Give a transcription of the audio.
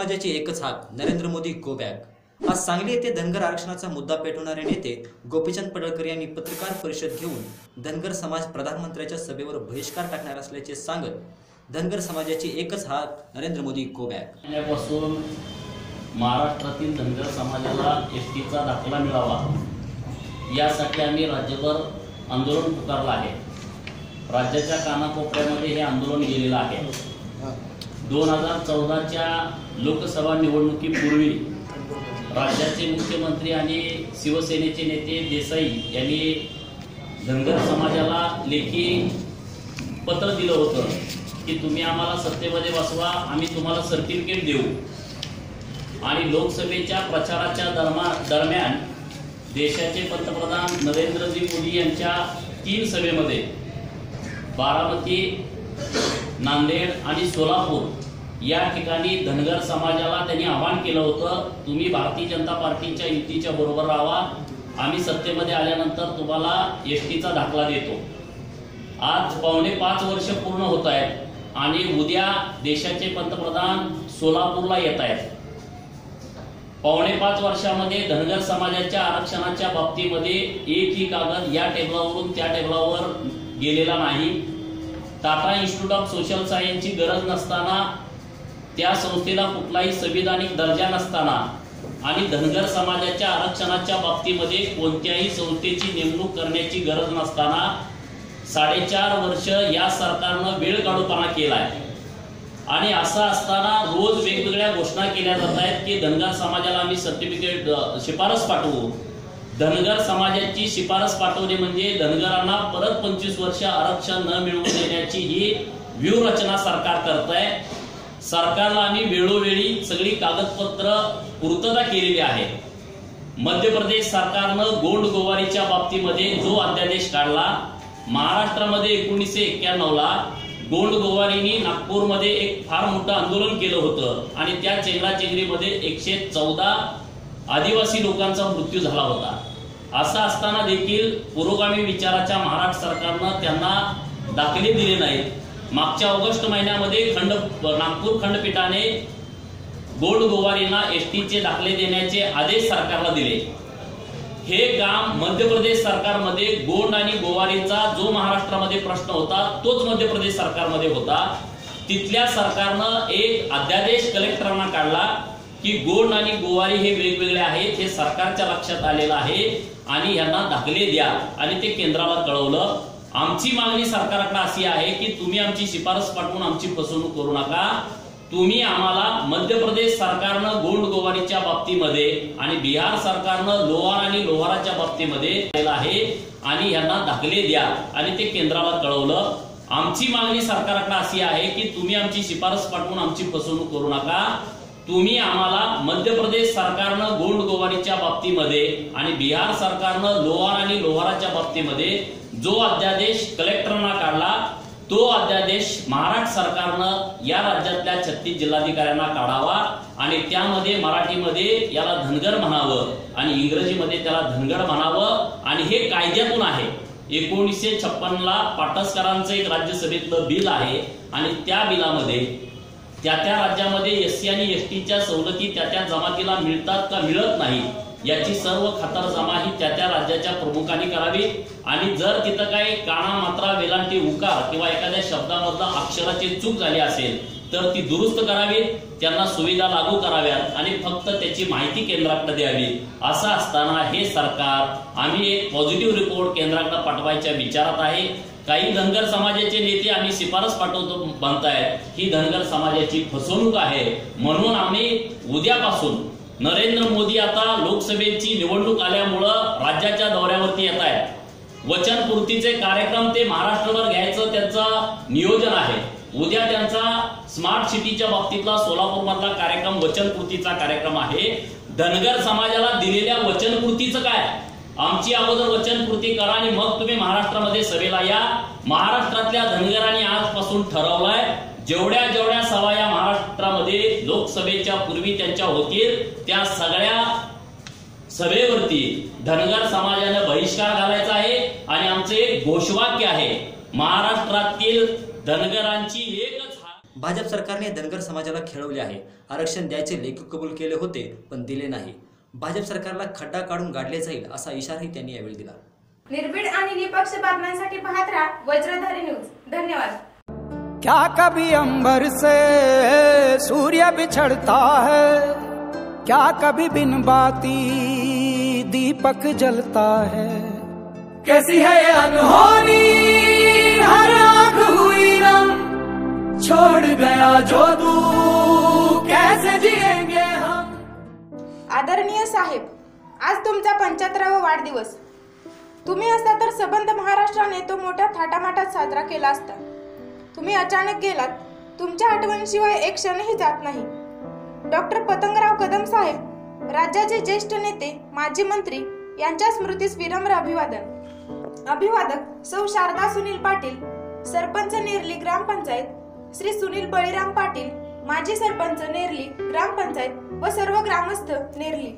एकच हाक Narendra Modi go back आज सांगली येथे धनगर आरक्षणाचा मुद्दा पेटवणारे नेते गोपीचंद पडळकर यांनी पत्रकार परिषद घेऊन धनगर समाज प्रधानमंत्र्यांच्या सभेवर बहिष्कार टाकणार असल्याचे सांगत धनगर समाजाची एकच हाक नरेंद्र मोदी गो बॅक महिन्यापासून महाराष्ट्रातील धनगर समाजाला एस टीचा दाखला मिळावा यासाठी आम्ही राज्यभर आंदोलन पुकारलं आहे. राज्याच्या कानाकोपऱ्यामध्ये हे आंदोलन गेलेलं आहे. दोन हजार चौदाच्या लोकसभा निवडणुकीपूर्वी राज्याचे मुख्यमंत्री आणि शिवसेनेचे नेते देसाई यांनी धनगर समाजाला लेखी पत्र दिलं होतं की तुम्ही आम्हाला सत्तेमध्ये बसवा आम्ही तुम्हाला सर्टिफिकेट देऊ. आणि लोकसभेच्या प्रचाराच्या दरमा दरम्यान देशाचे पंतप्रधान नरेंद्रजी मोदी यांच्या तीन सभेमध्ये बारामती नांदेड आणि सोलापूर या ठिकाणी धनगर समाजाला त्यांनी आवाहन केलं होतं तुम्ही भारतीय जनता पार्टीच्या युतीच्या बरोबर राहा. आम्ही सत्तेमध्ये आल्यानंतर तुम्हाला एस टीचा दाखला देतो. आज पावणे पाच वर्ष पूर्ण होत आहेत आणि उद्या देशाचे पंतप्रधान सोलापूरला येत आहेत. पावणे पाच वर्षामध्ये धनगर समाजाच्या आरक्षणाच्या बाबतीमध्ये एकही कागद या टेबलावरून त्या टेबलावर गेलेला नाही. टाटा इन्स्टिट्यूट ऑफ सोशल सायन्सची गरज नसताना त्या संस्थेला कुठलाही संविधानिक दर्जा नसताना आणि धनगर समाजाच्या आरक्षणाच्या बाबतीमध्ये कोणत्याही संस्थेची नेमणूक करण्याची गरज नसताना साडेचार वर्ष या सरकारनं वेळ काढूपणा केलाय. आणि असं असताना रोज वेगवेगळ्या घोषणा केल्या जात आहेत की धनगर समाजाला आम्ही सर्टिफिकेट शिफारस पाठवू. धनगर समाजाची शिफारस पाठवणे म्हणजे धनगरांना परत पंचवीस वर्ष आरक्षण न मिळवून देण्याची ही व्यूहरचना सरकार करत आहे सरकारला आम्ही वेळोवेळी सगळी कागदपत्र पूर्तता केलेली आहे. मध्य प्रदेश सरकारनं गोंड गोवारीच्या बाबतीमध्ये जो अध्यादेश काढला महाराष्ट्रामध्ये एकोणीसशे एक्क्याण्णव ला गोंड गोवारीनी नागपूरमध्ये एक फार मोठं आंदोलन केलं होतं आणि त्या चेंगराचेंगरीमध्ये एकशे चौदा आदिवासी लोकांचा मृत्यू झाला होता. असं असताना देखील पुरोगामी विचाराच्या महाराष्ट्र सरकारनं त्यांना दाखले दिले नाहीत. मागच्या ऑगस्ट महिन्यामध्ये खंड नागपूर खंडपीठाने गोल्ड गोवारींना एस टीचे दाखले देण्याचे आदेश सरकारला दिले. हे काम मध्य प्रदेश सरकारमध्ये गोंड आणि गोवारीचा जो महाराष्ट्रामध्ये प्रश्न होता तोच मध्य प्रदेश सरकारमध्ये होता. तिथल्या सरकारनं एक अध्यादेश कलेक्टरांना काढला की गोंड आणि गोवारी हे वेगवेगळे आहेत हे सरकारच्या लक्षात आलेलं आहे आणि यांना दाखले द्या. आणि ते केंद्राला कळवलं. आमची मागणी सरकारकडे अशी आहे की तुम्ही आमची शिफारस पाठवून आमची फसवणूक करू नका. तुम्ही आम्हाला मध्य प्रदेश सरकारनं गोंड गोवारीच्या बाबतीमध्ये आणि बिहार सरकारनं लोहार आणि लोहाराच्या बाबतीमध्ये आहे आणि यांना दाखले द्या आणि ते केंद्राला कळवलं. आमची मागणी सरकारकडे अशी आहे की तुम्ही आमची शिफारस पाठवून आमची फसवणूक करू नका. तुम्ही आम्हाला मध्य प्रदेश सरकारनं गोंड गोवारीच्या बाबतीमध्ये आणि बिहार सरकारनं लोहार आणि लोहाराच्या बाबतीमध्ये जो अध्यादेश कलेक्टरना काढला तो अध्यादेश महाराष्ट्र सरकारनं या राज्यातल्या छत्तीस जिल्हाधिकाऱ्यांना काढावा आणि त्यामध्ये मराठीमध्ये याला धनगर म्हणावं आणि इंग्रजीमध्ये त्याला धनगर म्हणावं आणि हे कायद्यातून आहे. एकोणीसशे छप्पनला पाटसकरांचं एक राज्यसभेतलं बिल आहे आणि त्या बिलामध्ये त्या त्या राज्यामध्ये एस सी आणि एस टीच्या सवलती त्या त्या जमातीला मिळतात का मिळत नाही याची सर्व खातरजमा ही त्या त्या राज्याच्या प्रमुखांनी करावी. आणि जर तिथं काही काना मात्रा वेलांटी उकार किंवा एखाद्या शब्दामधला अक्षराची चूक झाली असेल तर ती दुरुस्त करावी त्यांना सुविधा लागू कराव्यात आणि फक्त त्याची माहिती केंद्राकडे द्यावी. असं असताना हे सरकार आम्ही एक पॉझिटिव्ह रिपोर्ट केंद्राकडे पाठवायच्या विचारात आहे. काही धनगर समाजाचे नेते आम्ही शिफारस पाठवतो म्हणतायत ही धनगर समाजाची फसवणूक आहे. म्हणून आम्ही उद्यापासून नरेंद्र मोदी आता लोकसभेची निवडणूक आल्यामुळं राज्याच्या दौऱ्यावरती येत आहेत वचनपूर्तीचे कार्यक्रम ते महाराष्ट्रभर घ्यायचं त्यांचं नियोजन आहे. उद्या त्यांचा स्मार्ट सिटीच्या बाबतीतला सोलापूर मधला कार्यक्रम वचनपूर्तीचा कार्यक्रम आहे. धनगर समाजाला दिलेल्या वचनपूर्तीचं काय? आमची अगोदर वचनपूर्ती करा आणि मग तुम्ही महाराष्ट्रामध्ये सभेला या. महाराष्ट्रातल्या धनगरांनी आजपासून ठरवलंय जेवढ्या जेवढ्या सभा या महाराष्ट्रामध्ये लोकसभेच्या पूर्वी त्यांच्या होतील त्या सगळ्या सभेवरती धनगर समाजाने बहिष्कार घालायचा आहे आणि आमचे एक घोषवाक्य आहे महाराष्ट्रातील धनगरांची एकच भाजप सरकारने धनगर समाजाला खेळवले आहे. आरक्षण द्यायचे लेखक कबूल केले होते पण दिले नाही. भाजप सरकारला खड्डा काढून गाडले जाईल असा इशाराही त्यांनी यावेळी दिला. निर्भीड आणि निपक्ष बातम्यांसाठी पाहत राहा वज्रधारी न्यूज़. धन्यवाद. क्या कभी अंबर से सूर्य बिछड़ता है? क्या कभी बिन बाती दीपक जलता है? कैसी है अनहोनी? हर आँख हुई नम छोड़ गया जो तू आदरणीय साहेब आज तुमचा पंच्याहत्तरावा वाढदिवस. तुम्ही असता तर सबंध महाराष्ट्राने तो मोठ्या थाटामाटात साजरा केला असता. तुम्ही अचानक गेलात तुमच्या आठवणीशिवाय एक क्षणही जात नाही. डॉक्टर पतंगराव कदम साहेब राज्याचे ज्येष्ठ नेते माजी मंत्री यांच्या स्मृतीस विनम्र अभिवादन. अभिवादक सौ शारदा सुनील पाटील सरपंच निर्ली ग्रामपंचायत श्री सुनील बळीराम पाटील माजी सरपंच नेरली ग्रामपंचायत व सर्व ग्रामस्थ नेरली.